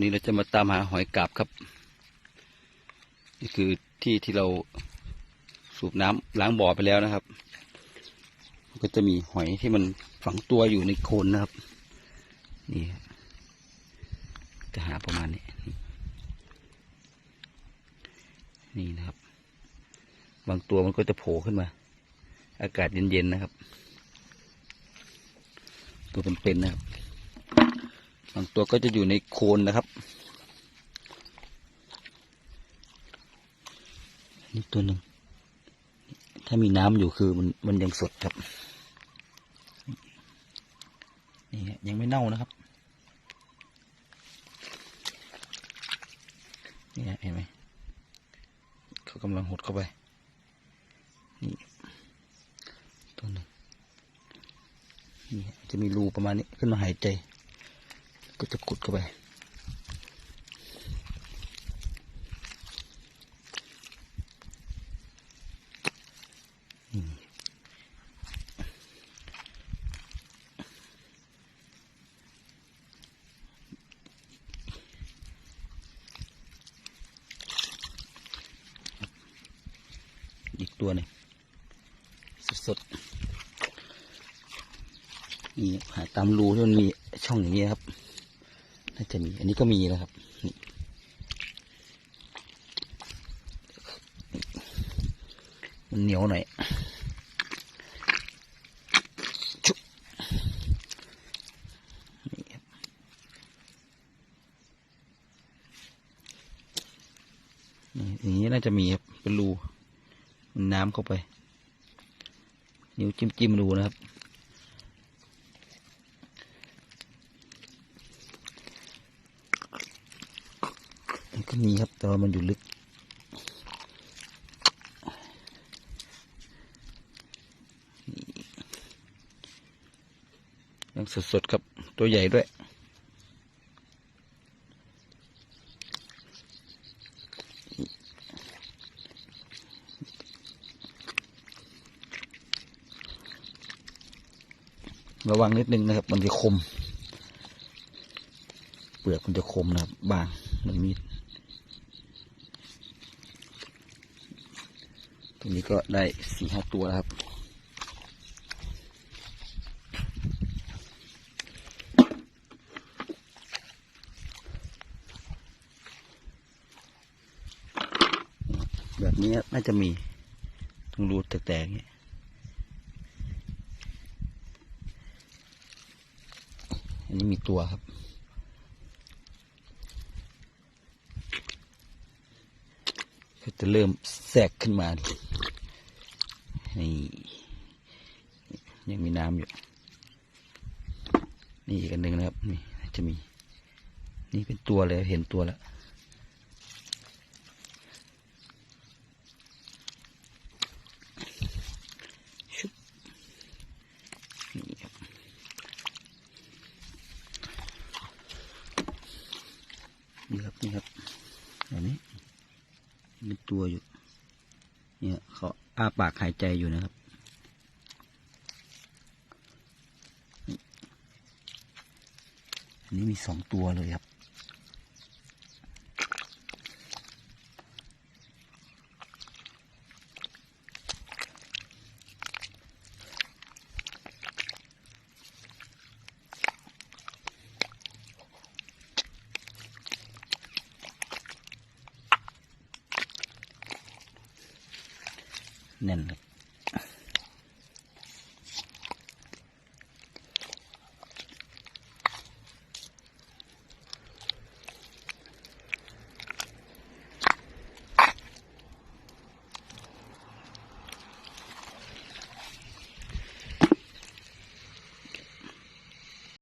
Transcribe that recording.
วันนี้เราจะมาตามหาหอยกาบครับ นี่คือที่ที่เราสูบน้ำล้างบ่อไปแล้วนะครับ ก็จะมีหอยที่มันฝังตัวอยู่ในโคนนะครับ นี่ จะหาประมาณนี้ นี่นะครับ บางตัวมันก็จะโผล่ขึ้นมา อากาศเย็นๆนะครับ ตัวเป็นๆนะครับ บางตัวก็จะอยู่ในโคนนะครับ นี่ตัวหนึ่ง ถ้ามีน้ำอยู่คือมันมันยังสดครับ นี่ยังไม่เน่านะครับ นี่เห็นไหมเขากำลังหดเข้าไป นี่ตัวหนึ่งนี่จะมีรูประมาณนี้ขึ้นมาหายใจ ก็จะขุดเข้าไปอีกตัวหนึ่งสดๆนี่หาตามรูที่มันมีช่องอย่างนี้ครับ น่าจะมี อันนี้ก็มีแล้วครับมันเหนียวหน่อยชุบนี่ครับอย่างนี้น่าจะมีครับ เป็นรูมันน้ำเข้าไป นิ้วจิ้มจิ้มๆดูนะครับ ก็มีครับ แต่ว่ามันอยู่ลึก ยังสดๆครับ ตัวใหญ่ด้วยระวังนิดนึงนะครับ มันจะคม เปลือกมันจะคมนะครับ บางเหมันมีด ตรงนี้ก็ได้สี่ห้าตัวแล้วครับ แบบนี้น่าจะมี ตรงรูแตกๆอย่างนี้อันนี้มีตัวครับ ก็จะเริ่มแทรกขึ้นมานี่ยังมีน้ำอยู่ นี่อีกอันหนึ่งนะครับ นี่จะมี นี่เป็นตัวเลยเห็นตัวแล้วนี่ครับนี่ครับนี่ครับอันนี้ เป็นตัวอยู่ เนี่ยเขาอ้าปากหายใจอยู่นะครับนี่อันนี้มีสองตัวเลยครับ แน่นครับ